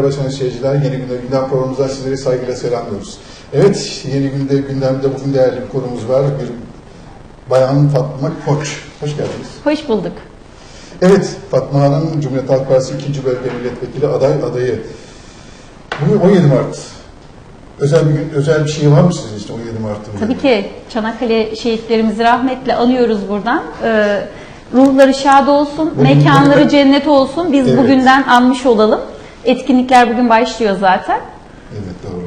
Merhaba sayın seyirciler. Yeni günde gündem programımızda sizleri saygıyla selamlıyoruz. Evet, yeni günde gündemde bugün değerli bir konumuz var. Bir bayan Fatma Koç. Hoş geldiniz. Hoş bulduk. Evet, Fatma Hanım Cumhuriyet Halk Partisi 2. Bölge Milletvekili aday adayı. Bugün 17 Mart. Özel bir gün, özel bir şey var mı sizin için 17 Mart'ın? Tabii ki Çanakkale şehitlerimizi rahmetle anıyoruz buradan. Ee, ruhları şad olsun, Bugün- mekanları cennet olsun. Biz Evet. bugünden anmış olalım. Etkinlikler bugün başlıyor zaten. Evet doğru.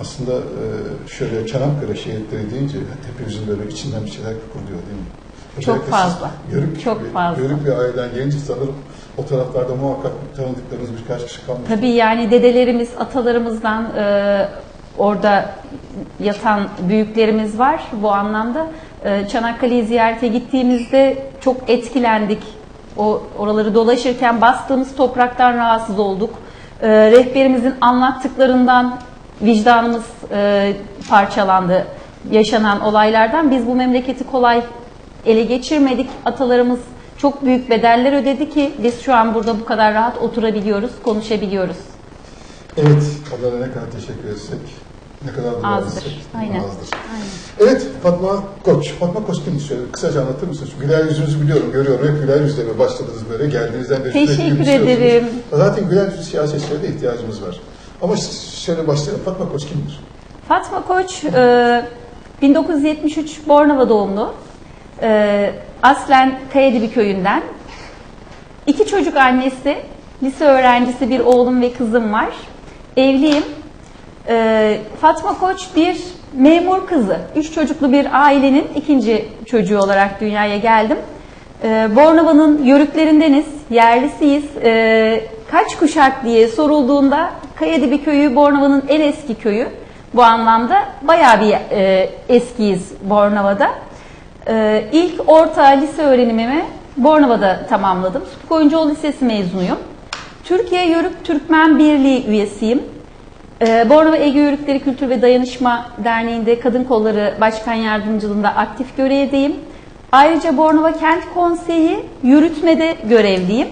Aslında e, şöyle Çanakkale şehitleri deyince hepimizin böyle içinden bir şeyler kıpırdıyor değil mi? Çok Özellikle fazla. siz Yörük, Çok fazla. Yörük bir aileden gelince sanırım o taraflarda muhakkak tanıdıklarınız birkaç kişi kalmış. Tabii yani dedelerimiz, atalarımızdan e, orada yatan büyüklerimiz var bu anlamda. E, Çanakkale'yi ziyarete gittiğimizde çok etkilendik. O oraları dolaşırken bastığımız topraktan rahatsız olduk. E, rehberimizin anlattıklarından vicdanımız e, parçalandı yaşanan olaylardan. Biz bu memleketi kolay ele geçirmedik. Atalarımız çok büyük bedeller ödedi ki biz şu an burada bu kadar rahat oturabiliyoruz, konuşabiliyoruz. Evet, onlara ne kadar teşekkür etsek, ne kadar dua Azdır. etsek Aynen. azdır. Aynen. Fatma Koç. Fatma Koç kimmiş? Şöyle kısaca anlatır mısınız? Güler yüzünüzü biliyorum, görüyorum. Hep güler yüzle başladınız böyle geldiğinizden beri. Teşekkür ederim. Zaten güler yüzlü siyasetçilere de ihtiyacımız var. Ama şöyle başlayalım. Fatma Koç kimdir? Fatma Koç e, 1973 Bornova doğumlu. E, aslen Kayadibi köyünden. İki çocuk annesi, lise öğrencisi bir oğlum ve kızım var. Evliyim. E, Fatma Koç bir memur kızı. Üç çocuklu bir ailenin ikinci çocuğu olarak dünyaya geldim. E, Bornova'nın yörüklerindeniz, yerlisiyiz. E, kaç kuşak diye sorulduğunda Kayadibi köyü Bornova'nın en eski köyü. Bu anlamda bayağı bir e, eskiyiz Bornova'da. E, ilk orta lise öğrenimimi Bornova'da tamamladım. Sıtkı Oyuncuoğlu Lisesi mezunuyum. Türkiye Yörük Türkmen Birliği üyesiyim. Ee, Bornova Ege Yörükleri Kültür ve Dayanışma Derneği'nde Kadın Kolları Başkan Yardımcılığında aktif görevdeyim. Ayrıca Bornova Kent Konseyi yürütmede görevliyim.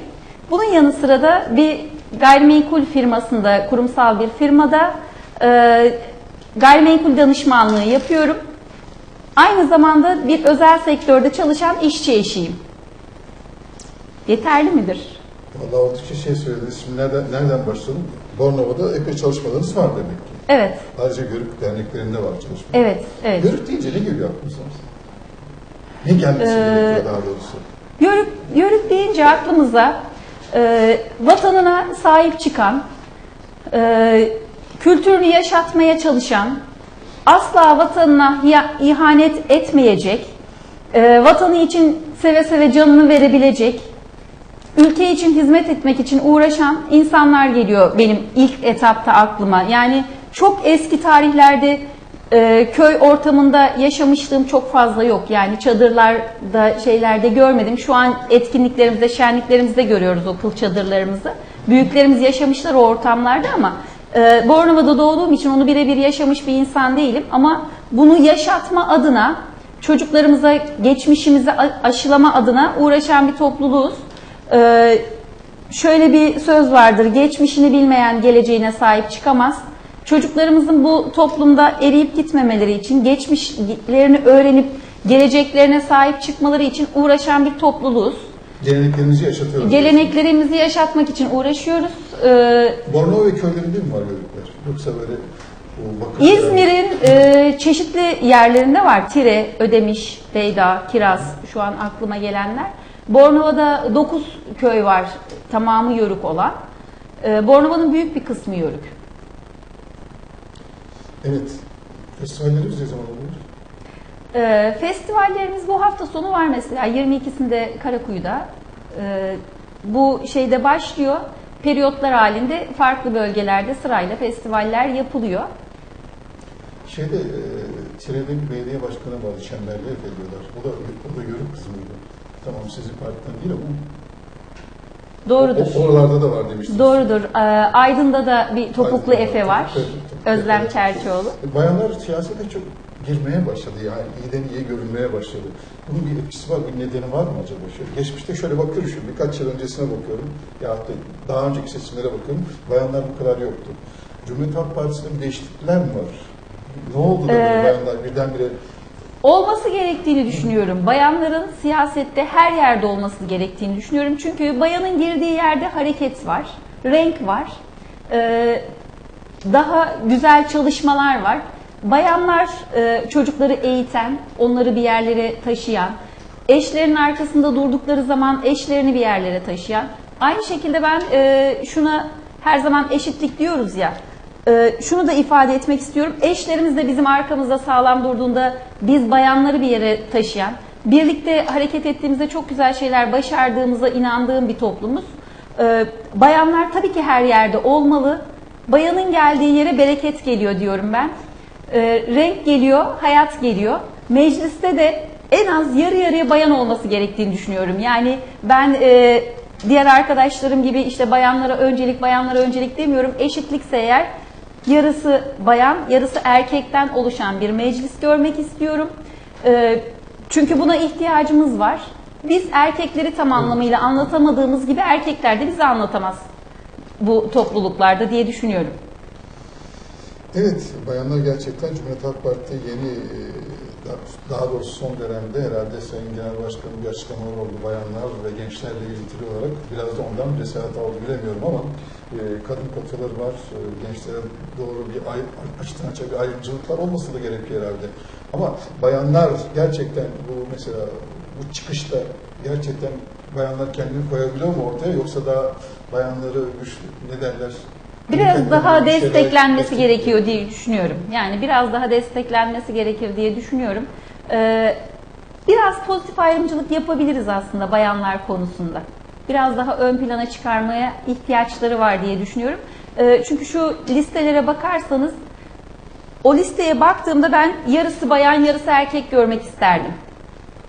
Bunun yanı sıra da bir gayrimenkul firmasında, kurumsal bir firmada e, gayrimenkul danışmanlığı yapıyorum. Aynı zamanda bir özel sektörde çalışan işçi eşiyim. Yeterli midir? Vallahi oldukça şey söylediniz. Şimdi nereden, nereden başlayalım? Bornova'da epey çalışmalarınız var demek ki. Evet, Ayrıca Yörük derneklerinde var çalışma. evet, evet. Yörük deyince ne geliyor aklınıza? Ne gelmesi Ee, gerekiyor daha doğrusu? Yörük, yörük deyince aklımıza e, vatanına sahip çıkan, e, kültürünü yaşatmaya çalışan, asla vatanına ihanet etmeyecek, e, vatanı için seve seve canını verebilecek, ülke için hizmet etmek için uğraşan insanlar geliyor benim ilk etapta aklıma. Yani çok eski tarihlerde e, köy ortamında yaşamışlığım çok fazla yok. Yani çadırlarda şeylerde görmedim. Şu an etkinliklerimizde, şenliklerimizde görüyoruz o kıl çadırlarımızı. Büyüklerimiz yaşamışlar o ortamlarda ama e, Bornova'da doğduğum için onu birebir yaşamış bir insan değilim. Ama bunu yaşatma adına çocuklarımıza, geçmişimize a- aşılama adına uğraşan bir topluluğuz. Ee, şöyle bir söz vardır. Geçmişini bilmeyen geleceğine sahip çıkamaz. Çocuklarımızın bu toplumda eriyip gitmemeleri için, geçmişlerini öğrenip geleceklerine sahip çıkmaları için uğraşan bir topluluğuz. Geleneklerinizi yaşatıyoruz. Geleneklerimizi yaşatmak için uğraşıyoruz. Ee, Bornova ve köylerinde mi var Yörükler? Yoksa böyle İzmir'in e, çeşitli yerlerinde var. Tire, Ödemiş, Beyda, Kiraz şu an aklıma gelenler. Bornova'da 9 köy var tamamı yörük olan. E, Bornova'nın büyük bir kısmı yörük. Evet. Festivallerimiz ne zaman oluyor? E, festivallerimiz bu hafta sonu var mesela 22'sinde Karakuyu'da. E, bu şeyde başlıyor. Periyotlar halinde farklı bölgelerde sırayla festivaller yapılıyor. Şeyde, e, Tire'de bir belediye başkanı vardı, Çemberli Efe diyorlar. O da, o da Yörük kızı mıydı? Tamam sizin partiden değil ama. Doğrudur. O, oralarda da var demiştiniz. Doğrudur. Ee, Aydın'da da bir topuklu Aydın'da Efe var, topuklu Efe. Özlem. Çerçioğlu. E, Bayanlar siyasete çok girmeye başladı. Yani iyiden iyiye görünmeye başladı. Bunun bir etkisi var, bir nedeni var mı acaba? Şöyle, geçmişte şöyle bakıyorum şu birkaç yıl öncesine bakıyorum. Ya da daha önceki seçimlere bakıyorum. Bayanlar bu kadar yoktu. Cumhuriyet Halk Partisi'nde bir değişiklikler mi var? Ne oldu da Ee, bayanlar birdenbire Olması gerektiğini düşünüyorum. Bayanların siyasette her yerde olması gerektiğini düşünüyorum. Çünkü bayanın girdiği yerde hareket var, renk var, ee, daha güzel çalışmalar var. Bayanlar e, çocukları eğiten, onları bir yerlere taşıyan, eşlerinin arkasında durdukları zaman eşlerini bir yerlere taşıyan. Aynı şekilde ben e, şuna her zaman eşitlik diyoruz ya. Ee, şunu da ifade etmek istiyorum. Eşlerimiz de bizim arkamızda sağlam durduğunda biz bayanları bir yere taşıyan, birlikte hareket ettiğimizde çok güzel şeyler başardığımıza inandığım bir toplumuz. Ee, bayanlar tabii ki her yerde olmalı. Bayanın geldiği yere bereket geliyor diyorum ben. Ee, renk geliyor, hayat geliyor. Mecliste de en az yarı yarıya bayan olması gerektiğini düşünüyorum. Yani ben e, diğer arkadaşlarım gibi işte bayanlara öncelik, bayanlara öncelik demiyorum. Eşitlikse eğer yarısı bayan, yarısı erkekten oluşan bir meclis görmek istiyorum. Ee, çünkü buna ihtiyacımız var. Biz erkekleri tam anlamıyla anlatamadığımız gibi erkekler de bizi anlatamaz bu topluluklarda diye düşünüyorum. Evet, bayanlar gerçekten Cumhuriyet Halk Parti yeni, e, daha- doğrusu son dönemde herhalde Sayın Genel Başkan'ın bir açıklamaları oldu. Bayanlar ve gençlerle ilintili olarak biraz da ondan cesaret aldı bilemiyorum ama e, kadın kotaları var, e, gençlere doğru bir ay, açıktan açığa bir ayrımcılıklar olması da gerekiyor herhalde. Ama bayanlar gerçekten bu mesela bu çıkışta gerçekten bayanlar kendini koyabiliyor mu ortaya yoksa daha bayanları güçlü ne derler? Biraz daha desteklenmesi destek- gerekiyor diye düşünüyorum. Yani biraz daha desteklenmesi gerekir diye düşünüyorum. Ee, biraz pozitif ayrımcılık yapabiliriz aslında bayanlar konusunda. Biraz daha ön plana çıkarmaya ihtiyaçları var diye düşünüyorum. Ee, çünkü şu listelere bakarsanız o listeye baktığımda ben yarısı bayan yarısı erkek görmek isterdim.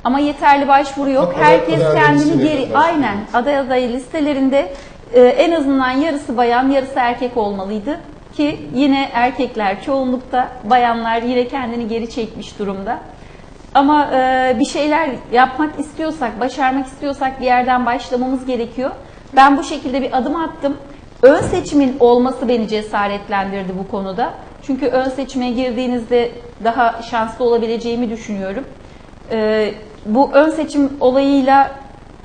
Ama yeterli başvuru yok. Aday- Herkes aday kendini geri aynen aday adayı listelerinde e, en azından yarısı bayan yarısı erkek olmalıydı ki yine erkekler çoğunlukta bayanlar yine kendini geri çekmiş durumda. Ama e, bir şeyler yapmak istiyorsak, başarmak istiyorsak bir yerden başlamamız gerekiyor. Ben bu şekilde bir adım attım. Ön seçimin olması beni cesaretlendirdi bu konuda. Çünkü ön seçime girdiğinizde daha şanslı olabileceğimi düşünüyorum. Ee, bu ön seçim olayıyla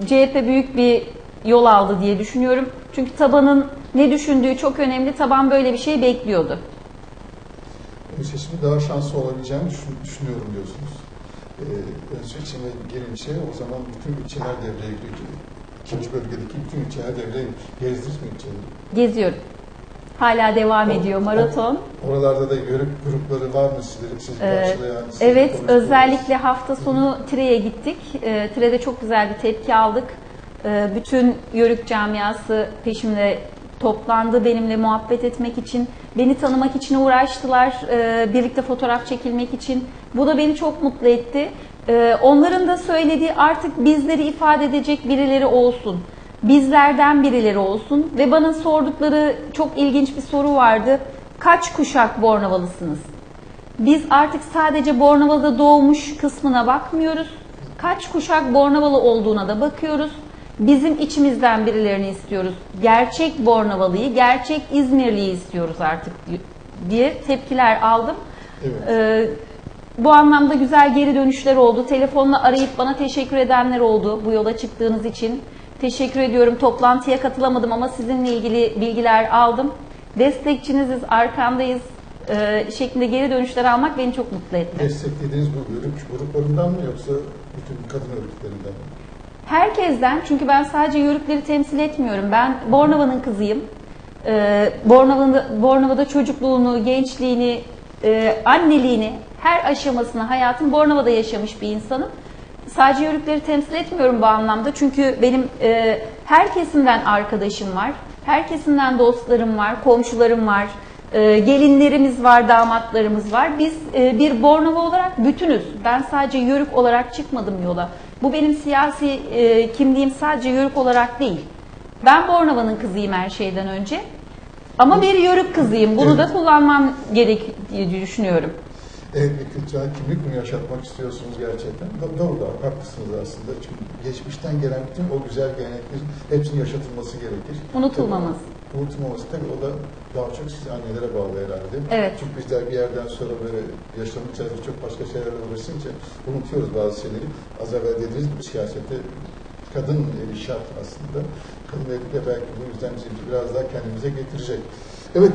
CHP büyük bir yol aldı diye düşünüyorum. Çünkü tabanın ne düşündüğü çok önemli. Taban böyle bir şey bekliyordu. ön seçimi daha şanslı olabileceğini düşün- düşünüyorum diyorsunuz. Ee, seçime girince o zaman bütün ilçeler devreye giriyor. İkinci bölgedeki bütün ilçeler devreye. Gezdiniz mi ilçeleri? Geziyorum. Hala devam ediyor maraton. Oralarda da yörük grupları var mı sizlerin sizi Ee, karşılayan? Evet, özellikle hafta sonu Tire'ye gittik. Ee, Tire'de çok güzel bir tepki aldık. Ee, Bütün Yörük camiası peşimde toplandı benimle muhabbet etmek için. Beni tanımak için uğraştılar, ee, birlikte fotoğraf çekilmek için. Bu da beni çok mutlu etti. Ee, Onların da söylediği artık bizleri ifade edecek birileri olsun. Bizlerden birileri olsun. Ve bana sordukları çok ilginç bir soru vardı. Kaç kuşak Bornavalısınız? Biz artık sadece Bornova'da doğmuş kısmına bakmıyoruz. Kaç kuşak Bornovalı olduğuna da bakıyoruz. Bizim içimizden birilerini istiyoruz. Gerçek Bornovalı'yı, gerçek İzmirli'yi istiyoruz artık diye tepkiler aldım. Evet. Ee, bu anlamda güzel geri dönüşler oldu. Telefonla arayıp bana teşekkür edenler oldu bu yola çıktığınız için. Teşekkür ediyorum. Toplantıya katılamadım ama sizinle ilgili bilgiler aldım. Destekçiniziz, arkandayız e, şeklinde geri dönüşler almak beni çok mutlu etti. Desteklediğiniz bu yörük gruplarından mı yoksa bütün kadın örgütlerinden mi? Herkesten çünkü ben sadece yörükleri temsil etmiyorum. Ben Bornova'nın kızıyım. Ee, Bornova'da, Bornova'da çocukluğunu, gençliğini, e, anneliğini, her aşamasını hayatım Bornova'da yaşamış bir insanım. Sadece yörükleri temsil etmiyorum bu anlamda. Çünkü benim e, her arkadaşım var. Her kesimden dostlarım var, komşularım var. e, gelinlerimiz var, damatlarımız var. Biz e, bir Bornova olarak bütünüz. Ben sadece yörük olarak çıkmadım yola. Bu benim siyasi e, kimliğim sadece yörük olarak değil. Ben Bornova'nın kızıyım her şeyden önce. Ama bir yörük kızıyım. Bunu da kullanmam gerek diye düşünüyorum. Evet, kültürel kimlik mi yaşatmak istiyorsunuz gerçekten? Do- Doğru da haklısınız aslında. Çünkü geçmişten gelen bütün o güzel geleneklerin hepsinin yaşatılması gerekir. Unutulmamız. Tabii, unutulmaması tabii o da daha çok siz annelere bağlı herhalde. Evet. Çünkü bizler bir yerden sonra böyle yaşamın içerisinde çok başka şeylerle uğraşınca unutuyoruz bazı şeyleri. Az evvel dediğiniz gibi siyasette kadın eli şart aslında. Kadın eli de belki bu yüzden bizi biraz daha kendimize getirecek. Evet,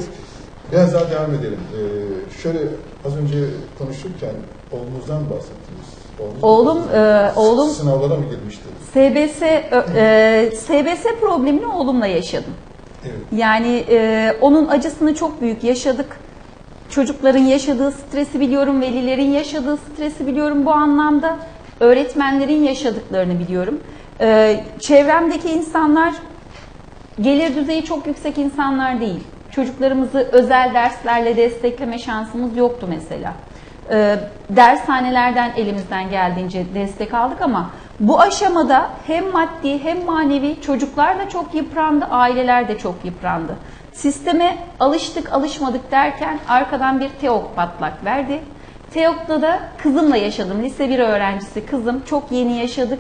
biraz daha devam edelim. Ee, şöyle az önce konuşurken oğlunuzdan bahsettiniz. Oğlunuz Oğlum, e, oğlum- sınavlara mı girmişti? SBS e, SBS problemini oğlumla yaşadım. Yani e, onun acısını çok büyük yaşadık. Çocukların yaşadığı stresi biliyorum, velilerin yaşadığı stresi biliyorum bu anlamda. Öğretmenlerin yaşadıklarını biliyorum. E, çevremdeki insanlar gelir düzeyi çok yüksek insanlar değil. Çocuklarımızı özel derslerle destekleme şansımız yoktu mesela. Ee, dershanelerden elimizden geldiğince destek aldık ama bu aşamada hem maddi hem manevi çocuklar da çok yıprandı, aileler de çok yıprandı. Sisteme alıştık alışmadık derken arkadan bir TEOK patlak verdi. TEOK'ta da kızımla yaşadım. Lise 1 öğrencisi kızım. Çok yeni yaşadık.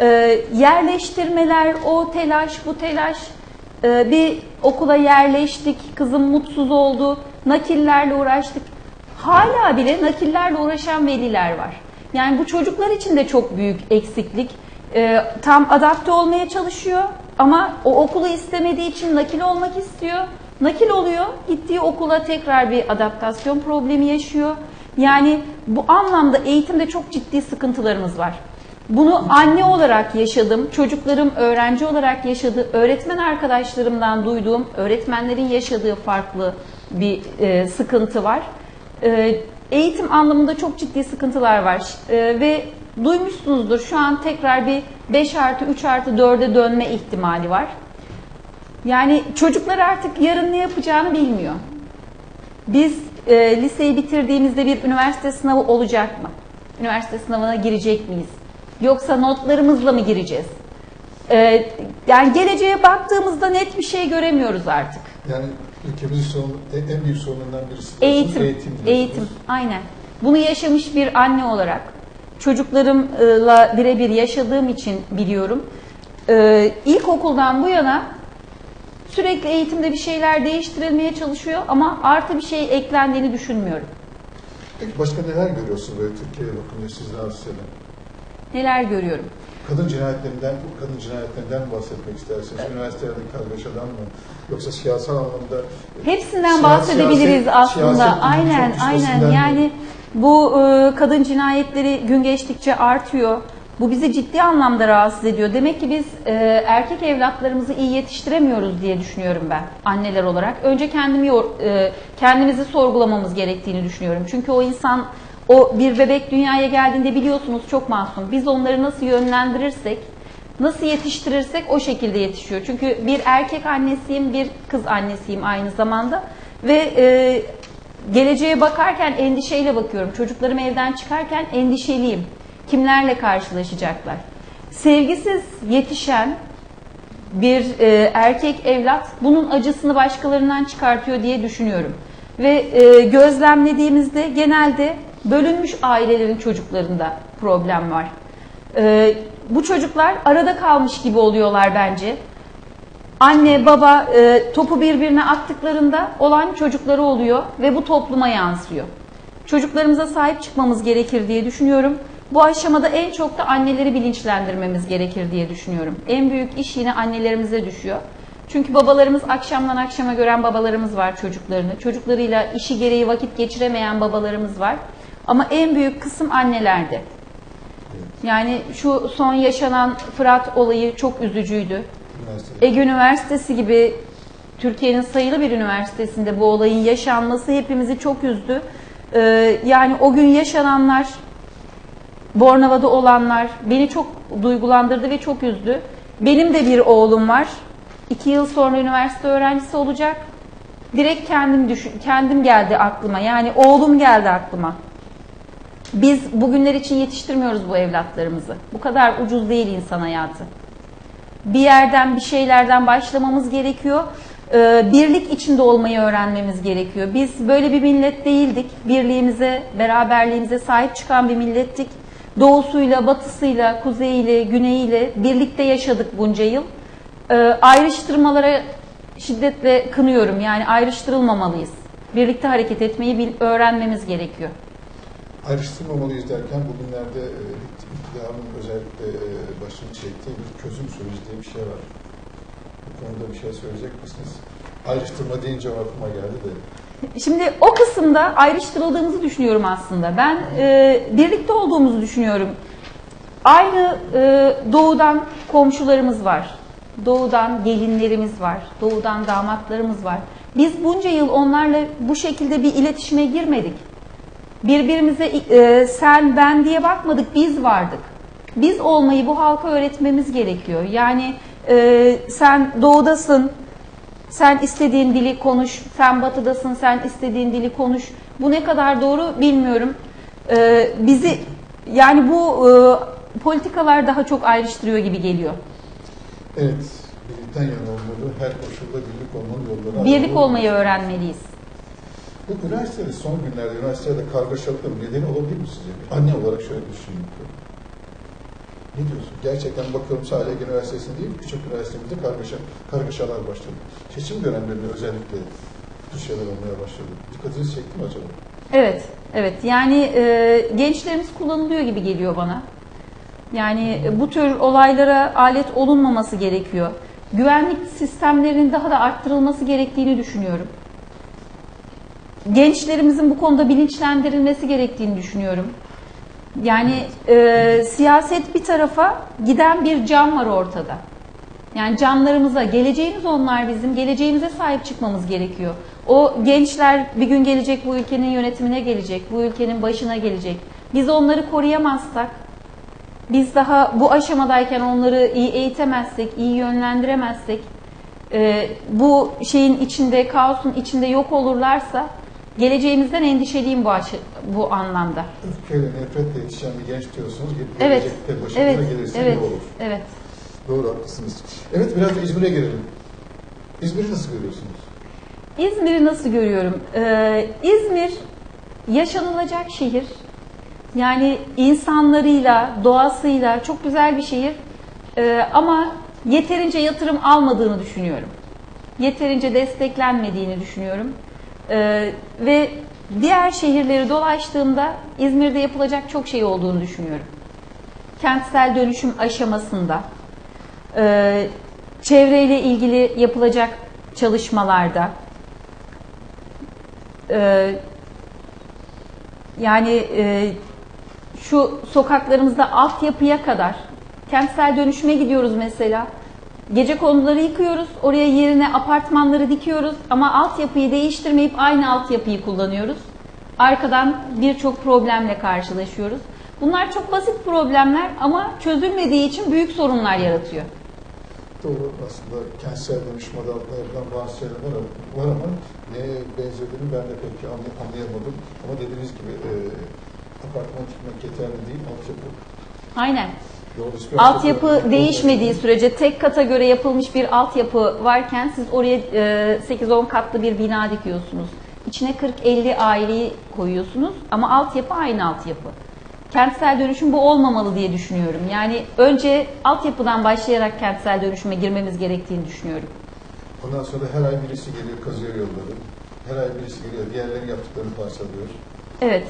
Ee, yerleştirmeler, o telaş, bu telaş. Ee, bir okula yerleştik. Kızım mutsuz oldu. Nakillerle uğraştık. Hala bile nakillerle uğraşan veliler var. Yani bu çocuklar için de çok büyük eksiklik. Ee, tam adapte olmaya çalışıyor ama o okulu istemediği için nakil olmak istiyor. Nakil oluyor, gittiği okula tekrar bir adaptasyon problemi yaşıyor. Yani bu anlamda eğitimde çok ciddi sıkıntılarımız var. Bunu anne olarak yaşadım, çocuklarım öğrenci olarak yaşadı, öğretmen arkadaşlarımdan duyduğum, öğretmenlerin yaşadığı farklı bir e, sıkıntı var. E, eğitim anlamında çok ciddi sıkıntılar var E, ve duymuşsunuzdur şu an tekrar bir 5 artı 3 artı 4'e dönme ihtimali var. Yani çocuklar artık yarın ne yapacağını bilmiyor. Biz e, liseyi bitirdiğimizde bir üniversite sınavı olacak mı? Üniversite sınavına girecek miyiz? Yoksa notlarımızla mı gireceğiz? E, yani geleceğe baktığımızda net bir şey göremiyoruz artık. Yani ülkemizin sorun, en en büyük sorunlarından birisi Eğitim, eğitim, eğitim, aynen. Bunu yaşamış bir anne olarak çocuklarımla birebir yaşadığım için biliyorum. Ee, ilkokuldan bu yana sürekli eğitimde bir şeyler değiştirilmeye çalışıyor ama artı bir şey eklendiğini düşünmüyorum. Peki başka neler görüyorsunuz böyle Türkiye'ye bakınca siz söyle. Neler görüyorum? Kadın cinayetlerinden, kadın cinayetlerinden bahsetmek istersiniz? Üniversitelerdeki kargaşadan mı? Yoksa siyasal anlamda Hepsinden Siya- bahsedebiliriz siyaset- aslında. siyasetin Aynen, aynen. mi? Yani bu e, kadın cinayetleri gün geçtikçe artıyor. Bu bizi ciddi anlamda rahatsız ediyor. Demek ki biz e, erkek evlatlarımızı iyi yetiştiremiyoruz diye düşünüyorum ben anneler olarak. Önce kendimi e, kendimizi sorgulamamız gerektiğini düşünüyorum. Çünkü o insan o bir bebek dünyaya geldiğinde biliyorsunuz çok masum. Biz onları nasıl yönlendirirsek Nasıl yetiştirirsek o şekilde yetişiyor. Çünkü bir erkek annesiyim, bir kız annesiyim aynı zamanda. Ve e, geleceğe bakarken endişeyle bakıyorum. Çocuklarım evden çıkarken endişeliyim. Kimlerle karşılaşacaklar? Sevgisiz yetişen bir e, erkek evlat bunun acısını başkalarından çıkartıyor diye düşünüyorum. Ve e, gözlemlediğimizde genelde bölünmüş ailelerin çocuklarında problem var. E, bu çocuklar arada kalmış gibi oluyorlar bence. Anne baba e, topu birbirine attıklarında olan çocukları oluyor ve bu topluma yansıyor. Çocuklarımıza sahip çıkmamız gerekir diye düşünüyorum. Bu aşamada en çok da anneleri bilinçlendirmemiz gerekir diye düşünüyorum. En büyük iş yine annelerimize düşüyor. Çünkü babalarımız akşamdan akşama gören babalarımız var çocuklarını. Çocuklarıyla işi gereği vakit geçiremeyen babalarımız var. Ama en büyük kısım annelerde. Yani şu son yaşanan Fırat olayı çok üzücüydü. üniversitede? Ege Üniversitesi gibi Türkiye'nin sayılı bir üniversitesinde bu olayın yaşanması hepimizi çok üzdü. Ee, yani o gün yaşananlar, Bornova'da olanlar beni çok duygulandırdı ve çok üzdü. Benim de bir oğlum var. İki yıl sonra üniversite öğrencisi olacak. Direkt kendim düşün, kendim geldi aklıma. Yani oğlum geldi aklıma. Biz bugünler için yetiştirmiyoruz bu evlatlarımızı. Bu kadar ucuz değil insan hayatı bir yerden bir şeylerden başlamamız gerekiyor. e, birlik içinde olmayı öğrenmemiz gerekiyor. Biz böyle bir millet değildik. Birliğimize, beraberliğimize sahip çıkan bir millettik. Doğusuyla, batısıyla, kuzeyiyle, güneyiyle birlikte yaşadık bunca yıl. E, ayrıştırmalara şiddetle kınıyorum. Yani ayrıştırılmamalıyız. Birlikte hareket etmeyi öğrenmemiz gerekiyor. Ayrıştırmamalıyız derken bugünlerde e, iktidarın özellikle e, başını çektiği bir çözüm süreci diye bir şey var. Bu konuda bir şey söyleyecek misiniz? Ayrıştırma deyince aklıma geldi de. Şimdi o kısımda ayrıştırıldığımızı düşünüyorum aslında. Ben e, birlikte olduğumuzu düşünüyorum. Aynı e, doğudan komşularımız var. Doğudan gelinlerimiz var. Doğudan damatlarımız var. Biz bunca yıl onlarla bu şekilde bir iletişime girmedik. Birbirimize e, sen ben diye bakmadık. Biz vardık. Biz olmayı bu halka öğretmemiz gerekiyor. Yani e, sen doğudasın, sen istediğin dili konuş, sen batıdasın, sen istediğin dili konuş. Bu ne kadar doğru bilmiyorum. Ee, bizi yani bu e, politikalar daha çok ayrıştırıyor gibi geliyor. Evet, birlikten yana olmalı, her koşulda birlik olmanın yolları Birlik olmayı öğrenmeliyiz. Bu üniversitede son günlerde üniversitede kargaşalıkların nedeni olabilir mi sizce? Bir Anne olarak şöyle düşünün. Ne diyorsun? Gerçekten bakıyorum sadece Ege Üniversitesi'nde değil, birçok üniversitemizde kargaşa, kargaşalar başladı. Seçim dönemlerinde özellikle bu şeyler olmaya başladı. Dikkatinizi çekti mi acaba? Evet, evet. Yani e, gençlerimiz kullanılıyor gibi geliyor bana. Yani e, bu tür olaylara alet olunmaması gerekiyor. Güvenlik sistemlerinin daha da arttırılması gerektiğini düşünüyorum. Gençlerimizin bu konuda bilinçlendirilmesi gerektiğini düşünüyorum. Yani e, siyaset bir tarafa giden bir can var ortada. Yani canlarımıza, geleceğimiz onlar bizim, geleceğimize sahip çıkmamız gerekiyor. O gençler bir gün gelecek bu ülkenin yönetimine gelecek, bu ülkenin başına gelecek. Biz onları koruyamazsak, biz daha bu aşamadayken onları iyi eğitemezsek, iyi yönlendiremezsek, e, bu şeyin içinde, kaosun içinde yok olurlarsa, geleceğimizden endişeliyim bu, aşı- bu anlamda. Öfkeyle, nefretle yetişen bir genç diyorsunuz. Evet, Gelecekte başımıza evet, gelirse evet, ne olur? evet. Doğru, haklısınız. Evet, biraz da İzmir'e gelelim. İzmir'i nasıl görüyorsunuz? İzmir'i nasıl görüyorum? Ee, İzmir yaşanılacak şehir. Yani insanlarıyla, doğasıyla çok güzel bir şehir. Ee, ama yeterince yatırım almadığını düşünüyorum. Yeterince desteklenmediğini düşünüyorum. Ee, ve diğer şehirleri dolaştığımda İzmir'de yapılacak çok şey olduğunu düşünüyorum. Kentsel dönüşüm aşamasında, e, çevreyle ilgili yapılacak çalışmalarda, e, yani e, şu sokaklarımızda altyapıya kadar kentsel dönüşüme gidiyoruz mesela. Gece konuları yıkıyoruz, oraya yerine apartmanları dikiyoruz ama altyapıyı değiştirmeyip aynı altyapıyı kullanıyoruz. Arkadan birçok problemle karşılaşıyoruz. Bunlar çok basit problemler ama çözülmediği için büyük sorunlar yaratıyor. Doğru aslında kentsel dönüşüm adı altında yapılan bazı şeyler var, var ama neye benzediğini ben de pek anlay- anlayamadım. Ama dediğiniz gibi e, apartman tutmak yeterli değil, altyapı. Aynen. Altyapı- değişmediği sürece tek kata göre yapılmış bir altyapı varken siz oraya e, 8-10 katlı bir bina dikiyorsunuz. İçine 40-50 aileyi koyuyorsunuz ama altyapı aynı altyapı. Kentsel dönüşüm bu olmamalı diye düşünüyorum. Yani önce altyapıdan başlayarak kentsel dönüşüme girmemiz gerektiğini düşünüyorum. Ondan sonra her ay birisi geliyor, kazıyor yolları. Her ay birisi geliyor, diğerlerinin yaptıklarını parçalıyor. Evet.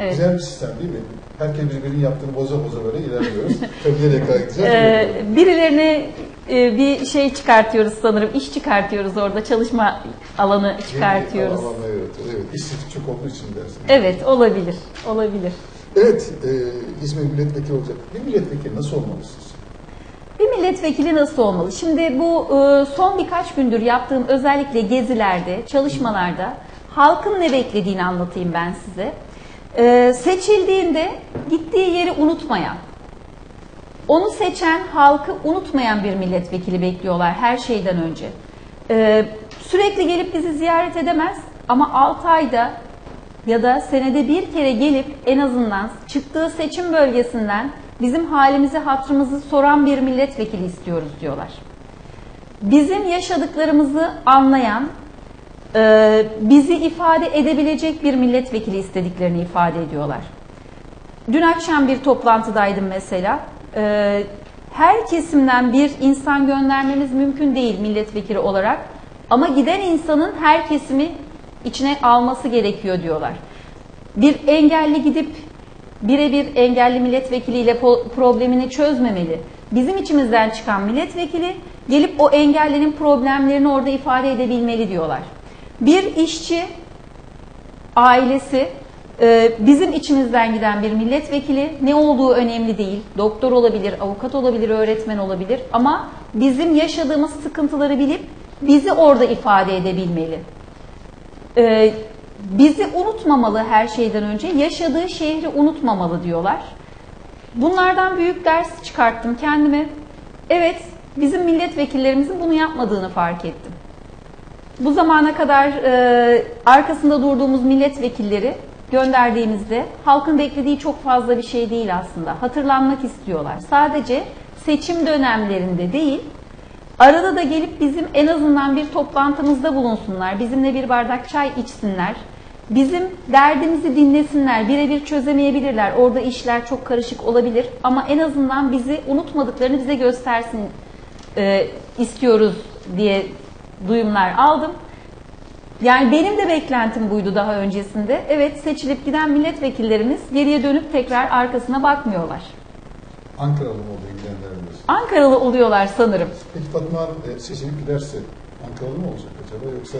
Evet. Güzel bir sistem değil mi? Herkes birbirinin yaptığını boza boza böyle ilerliyoruz. Nereye kadar gideceğiz? Ee, birilerine e, bir şey çıkartıyoruz sanırım. iş çıkartıyoruz orada. Çalışma alanı çıkartıyoruz. Alanlar yaratıyor. Evet, işsizlik çok olduğu için dersin. Evet, olabilir. Olabilir. Evet, e, İzmir milletvekili olacak. Bir milletvekili nasıl olmalı sizce? Bir milletvekili nasıl olmalı? Şimdi bu e, son birkaç gündür yaptığım özellikle gezilerde, çalışmalarda halkın ne beklediğini anlatayım ben size. E, Seçildiğinde gittiği yeri unutmayan, onu seçen halkı unutmayan bir milletvekili bekliyorlar her şeyden önce. E, Sürekli gelip bizi ziyaret edemez ama 6 ayda ya da senede bir kere gelip en azından çıktığı seçim bölgesinden bizim halimizi hatırımızı soran bir milletvekili istiyoruz diyorlar. bizim yaşadıklarımızı anlayan, bizi ifade edebilecek bir milletvekili istediklerini ifade ediyorlar. Dün akşam bir toplantıdaydım mesela. E, her kesimden bir insan göndermemiz mümkün değil milletvekili olarak. Ama giden insanın her kesimi içine alması gerekiyor diyorlar. Bir engelli gidip birebir engelli milletvekiliyle problemini çözmemeli. Bizim içimizden çıkan milletvekili gelip o engellinin problemlerini orada ifade edebilmeli diyorlar. Bir işçi ailesi e, bizim içimizden giden bir milletvekili ne olduğu önemli değil. Doktor olabilir, avukat olabilir, öğretmen olabilir ama bizim yaşadığımız sıkıntıları bilip bizi orada ifade edebilmeli. E, bizi unutmamalı her şeyden önce, yaşadığı şehri unutmamalı diyorlar. Bunlardan büyük ders çıkarttım kendime. Evet, bizim milletvekillerimizin bunu yapmadığını fark ettim. Bu zamana kadar e, arkasında durduğumuz milletvekilleri gönderdiğimizde halkın beklediği çok fazla bir şey değil aslında. Hatırlanmak istiyorlar. Sadece seçim dönemlerinde değil, arada da gelip bizim en azından bir toplantımızda bulunsunlar. Bizimle bir bardak çay içsinler. Bizim derdimizi dinlesinler. Birebir çözemeyebilirler. Orada işler çok karışık olabilir. Ama en azından bizi unutmadıklarını bize göstersin e, istiyoruz diye duyumlar aldım. Yani benim de beklentim buydu daha öncesinde. Evet seçilip giden milletvekillerimiz geriye dönüp tekrar arkasına bakmıyorlar. Ankaralı mı oluyor gidenler diyorsun? Ankaralı oluyorlar sanırım. Peki Fatma Hanım e, seçilip giderse Ankaralı mı olacak acaba yoksa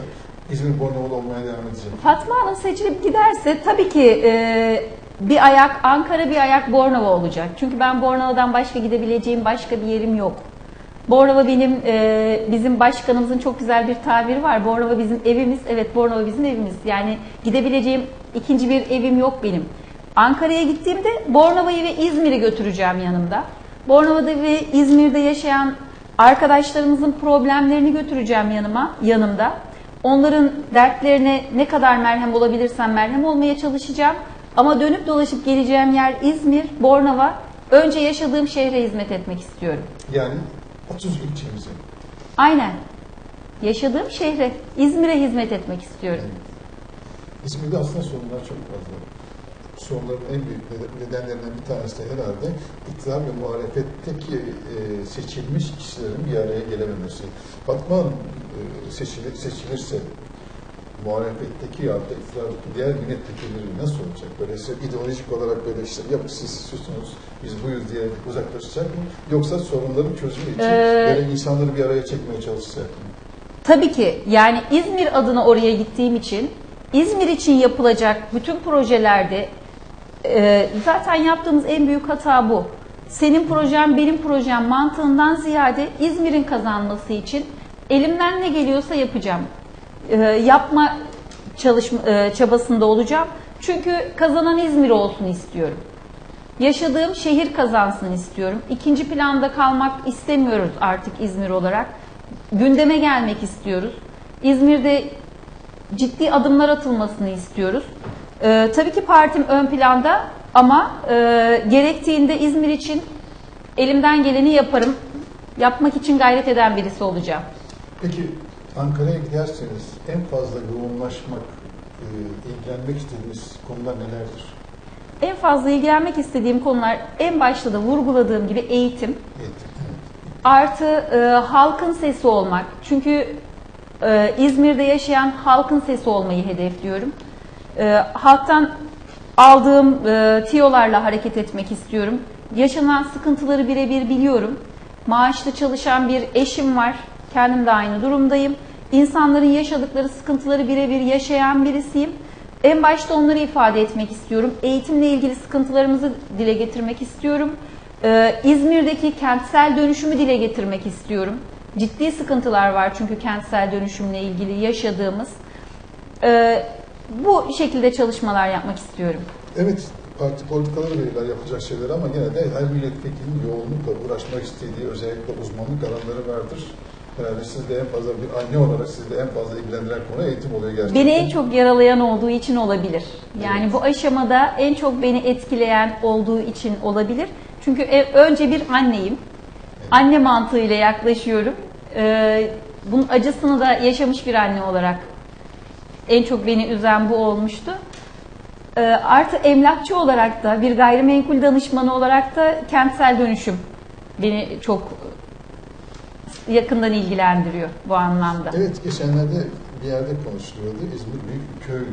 İzmir Bornova olmaya devam edecek? Fatma Hanım seçilip giderse tabii ki e, bir ayak Ankara bir ayak Bornova olacak. Çünkü ben Bornova'dan başka gidebileceğim başka bir yerim yok. Bornova benim e, bizim başkanımızın çok güzel bir tabiri var. Bornova bizim evimiz. Evet Bornova bizim evimiz. Yani gidebileceğim ikinci bir evim yok benim. Ankara'ya gittiğimde Bornova'yı ve İzmir'i götüreceğim yanımda. Bornova'da ve İzmir'de yaşayan arkadaşlarımızın problemlerini götüreceğim yanıma, yanımda. Onların dertlerine ne kadar merhem olabilirsem merhem olmaya çalışacağım. Ama dönüp dolaşıp geleceğim yer İzmir, Bornova. Önce yaşadığım şehre hizmet etmek istiyorum. Yani 30 ilçemize. Aynen. Yaşadığım şehre, İzmir'e hizmet etmek istiyorum. İzmir'de aslında sorunlar çok fazla. Sorunların en büyük neden- nedenlerinden bir tanesi de herhalde iktidar ve muhalefetteki e, seçilmiş kişilerin bir araya gelememesi. Fatma Hanım e, seçilir, seçilirse muhalefetteki ya da iktidardaki diğer milletvekilleri nasıl olacak? Böyle size ideolojik olarak böyle işte yok siz susunuz, biz buyuz diye uzaklaşacak mı? Yoksa sorunların çözümü için Ee, böyle insanları bir araya çekmeye çalışacak mı? Tabii ki yani İzmir adına oraya gittiğim için İzmir için yapılacak bütün projelerde e, zaten yaptığımız en büyük hata bu. Senin projen benim projem mantığından ziyade İzmir'in kazanması için elimden ne geliyorsa yapacağım. E, yapma çalışma e, çabasında olacağım. Çünkü kazanan İzmir olsun istiyorum. Yaşadığım şehir kazansın istiyorum. İkinci planda kalmak istemiyoruz artık İzmir olarak. Gündeme gelmek istiyoruz. İzmir'de ciddi adımlar atılmasını istiyoruz. Ee, tabii ki partim ön planda ama e, gerektiğinde İzmir için elimden geleni yaparım. Yapmak için gayret eden birisi olacağım. Peki Ankara'ya giderseniz en fazla yoğunlaşmak, e, ilgilenmek istediğiniz konular nelerdir? En fazla ilgilenmek istediğim konular en başta da vurguladığım gibi eğitim, Eğitim. Artı e, halkın sesi olmak. Çünkü e, İzmir'de yaşayan halkın sesi olmayı hedefliyorum. E, halktan aldığım e, tiyolarla hareket etmek istiyorum. Yaşanan sıkıntıları birebir biliyorum. Maaşlı çalışan bir eşim var. Kendim de aynı durumdayım. İnsanların yaşadıkları sıkıntıları birebir yaşayan birisiyim. En başta onları ifade etmek istiyorum. Eğitimle ilgili sıkıntılarımızı dile getirmek istiyorum. Ee, İzmir'deki kentsel dönüşümü dile getirmek istiyorum. Ciddi sıkıntılar var çünkü kentsel dönüşümle ilgili yaşadığımız. Ee, bu şekilde çalışmalar yapmak istiyorum. Evet, parti politikaları belirler yapacak şeyler ama yine de her milletvekilinin yoğunlukla uğraşmak istediği özellikle uzmanlık alanları vardır. Herhalde siz de en fazla bir anne olarak sizi de en fazla ilgilendiren konu eğitim oluyor gerçekten. Beni en çok yaralayan olduğu için olabilir. Yani bu aşamada en çok beni etkileyen olduğu için olabilir. Çünkü e- önce bir anneyim. Anne mantığıyla yaklaşıyorum. Ee, bunun acısını da yaşamış bir anne olarak en çok beni üzen bu olmuştu. Ee, artı emlakçı olarak da bir gayrimenkul danışmanı olarak da kentsel dönüşüm beni çok yakından ilgilendiriyor bu anlamda. Evet, geçenlerde bir yerde konuşuluyordu. İzmir büyük bir köy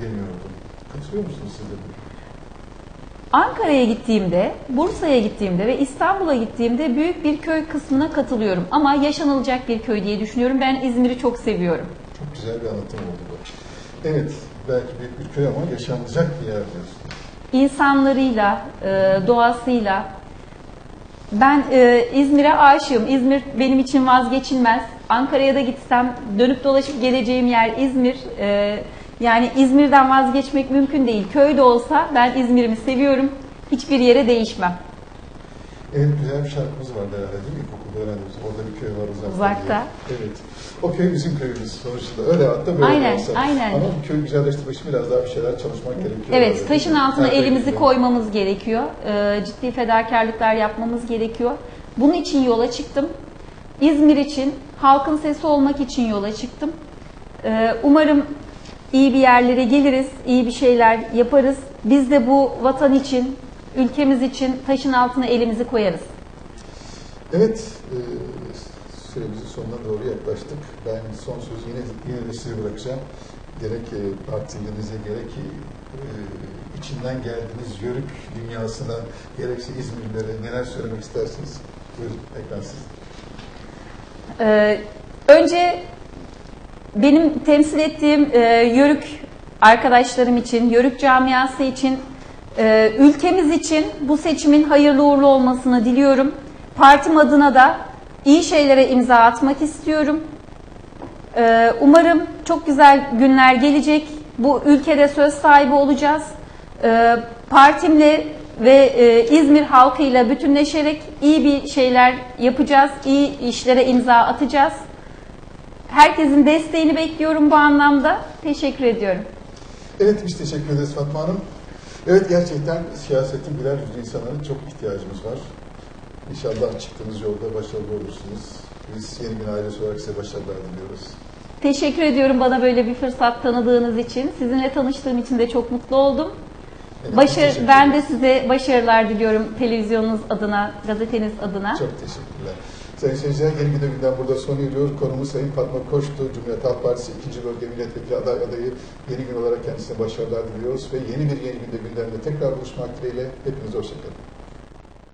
deniyordu. Katılıyor musunuz siz de? Ankara'ya gittiğimde, Bursa'ya gittiğimde ve İstanbul'a gittiğimde büyük bir köy kısmına katılıyorum. Ama yaşanılacak bir köy diye düşünüyorum. Ben İzmir'i çok seviyorum. Çok güzel bir anlatım oldu bu. Evet, belki büyük bir köy ama yaşanacak bir yer diyorsun. İnsanlarıyla, e, doğasıyla. Ben e, İzmir'e aşığım. İzmir benim için vazgeçilmez. Ankara'ya da gitsem dönüp dolaşıp geleceğim yer İzmir. E, yani İzmir'den vazgeçmek mümkün değil. Köyde olsa ben İzmir'imi seviyorum. Hiçbir yere değişmem. Evet, güzel bir şarkımız vardı herhalde değil mi? İlkokulda öğrendiğimiz. Orada bir köy var uzakta. Uzakta. diye. Evet. O köy bizim köyümüz sonuçta. Öyle hatta böyle Aynen, olsa. aynen. Ama bu köyü güzelleştirmek için biraz daha bir şeyler çalışmak gerekiyor. Evet, Öyle taşın altına Her elimizi köy gibi. koymamız gerekiyor. Ee, ciddi fedakarlıklar yapmamız gerekiyor. Bunun için yola çıktım. İzmir için, halkın sesi olmak için yola çıktım. Ee, umarım iyi bir yerlere geliriz, iyi bir şeyler yaparız. Biz de bu vatan için, ülkemiz için taşın altına elimizi koyarız. Evet, e, süremizin sonuna doğru yaklaştık. Ben son sözü yine, yine de size bırakacağım. Gerek e, partilerinize, gerek e, içinden geldiğiniz yörük dünyasına, gerekse İzmirlilere neler söylemek istersiniz? Buyurun, ekran sizin. Ee, önce benim temsil ettiğim e, Yörük arkadaşlarım için, Yörük camiası için, e, ülkemiz için bu seçimin hayırlı uğurlu olmasını diliyorum. Partim adına da iyi şeylere imza atmak istiyorum. Ee, umarım çok güzel günler gelecek. Bu ülkede söz sahibi olacağız. Ee, partimle ve e, İzmir halkıyla bütünleşerek iyi bir şeyler yapacağız. İyi işlere imza atacağız. Herkesin desteğini bekliyorum bu anlamda. Teşekkür ediyorum. Evet, biz teşekkür ederiz Fatma Hanım. Evet, gerçekten siyasetin birer yüzlü insanlara çok ihtiyacımız var. İnşallah çıktığınız yolda başarılı olursunuz. Biz yeni bir ailesi olarak size başarılar diliyoruz. Teşekkür ediyorum bana böyle bir fırsat tanıdığınız için. Sizinle tanıştığım için de çok mutlu oldum. Evet, Başarı, ben de size başarılar diliyorum televizyonunuz adına, gazeteniz adına. Çok teşekkürler. Sayın seyirciler, yeni güne günden burada son ediyor. Konumuz Sayın Fatma Koç'tu. Cumhuriyet Halk Partisi 2. Bölge Milletvekili aday adayı. Yeni gün olarak kendisine başarılar diliyoruz ve yeni bir yeni günde gündemde tekrar buluşmak dileğiyle hepinize hoşçakalın.